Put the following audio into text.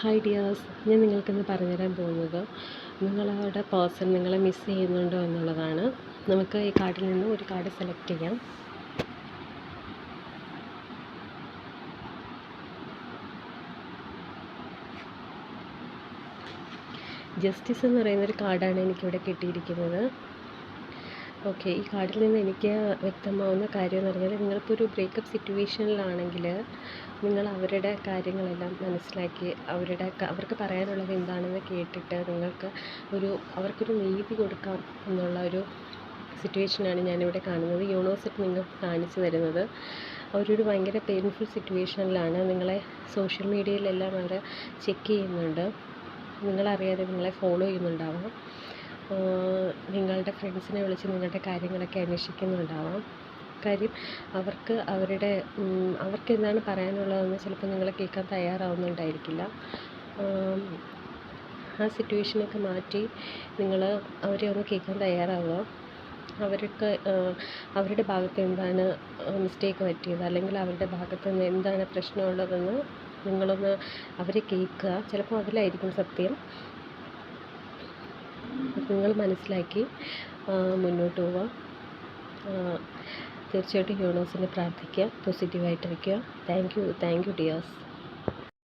Hi dears ഞാൻ നിങ്ങൾക്കിന്ന് പറഞ്ഞുതരാൻ പോകുന്നത് നിങ്ങളുടെ പേഴ്സൺ നിങ്ങളെ മിസ് ചെയ്യുന്നുണ്ടോ എന്നുള്ളതാണ്. നമുക്ക് ഈ കാർഡിൽ നിന്ന് ഒരു കാർഡ് സെലക്ട് ചെയ്യാം. ജസ്റ്റിസ് എന്ന് പറയുന്നൊരു കാർഡാണ് എനിക്കിവിടെ കിട്ടിയിരിക്കുന്നത്. ഓക്കെ ഈ കാർഡിൽ നിന്ന് എനിക്ക് വ്യക്തമാവുന്ന കാര്യം എന്ന് പറഞ്ഞാൽ നിങ്ങളിപ്പോൾ ഒരു ബ്രേക്കപ്പ് സിറ്റുവേഷനിലാണെങ്കിൽ നിങ്ങൾ അവരുടെ കാര്യങ്ങളെല്ലാം മനസ്സിലാക്കി അവരുടെ അവർക്ക് പറയാനുള്ളത് എന്താണെന്ന് കേട്ടിട്ട് നിങ്ങൾക്ക് ഒരു അവർക്കൊരു നീതി കൊടുക്കാം എന്നുള്ള ഒരു സിറ്റുവേഷനാണ് ഞാനിവിടെ കാണുന്നത്. യൂണിവേഴ്സിറ്റി നിങ്ങൾക്ക് കാണിച്ചു തരുന്നത്. അവരൊരു ഭയങ്കര പെയിൻഫുൾ സിറ്റുവേഷനിലാണ് നിങ്ങളെ സോഷ്യൽ മീഡിയയിലെല്ലാം അവർ ചെക്ക് ചെയ്യുന്നുണ്ട്. നിങ്ങളറിയാതെ നിങ്ങളെ ഫോളോ ചെയ്യുന്നുണ്ടാവാം. നിങ്ങളുടെ ഫ്രണ്ട്സിനെ വിളിച്ച് നിങ്ങളുടെ കാര്യങ്ങളൊക്കെ അന്വേഷിക്കുന്നുണ്ടാവാം. കാര്യം അവർക്ക് അവരുടെ അവർക്ക് എന്താണ് പറയാനുള്ളതെന്ന് ചിലപ്പോൾ നിങ്ങൾ കേൾക്കാൻ തയ്യാറാവുന്നുണ്ടായിരിക്കില്ല. ആ സിറ്റുവേഷനൊക്കെ മാറ്റി നിങ്ങൾ അവരെ ഒന്ന് കേൾക്കാൻ തയ്യാറാവുക. അവർക്ക് അവരുടെ ഭാഗത്ത് എന്താണ് മിസ്റ്റേക്ക് പറ്റിയത്? അല്ലെങ്കിൽ അവരുടെ ഭാഗത്ത് നിന്ന് എന്താണ് പ്രശ്നമുള്ളതെന്ന് നിങ്ങളൊന്ന് അവരെ കേൾക്കുക. ചിലപ്പോൾ അതിലായിരിക്കും സത്യം. നിങ്ങൾ മനസ്സിലാക്കി മുന്നോട്ട് പോവുക തീർച്ചയായിട്ടും യൂണിവേഴ്സിനെ പ്രാർത്ഥിക്കുക പോസിറ്റീവായിട്ടിരിക്കുക thank you thank you dears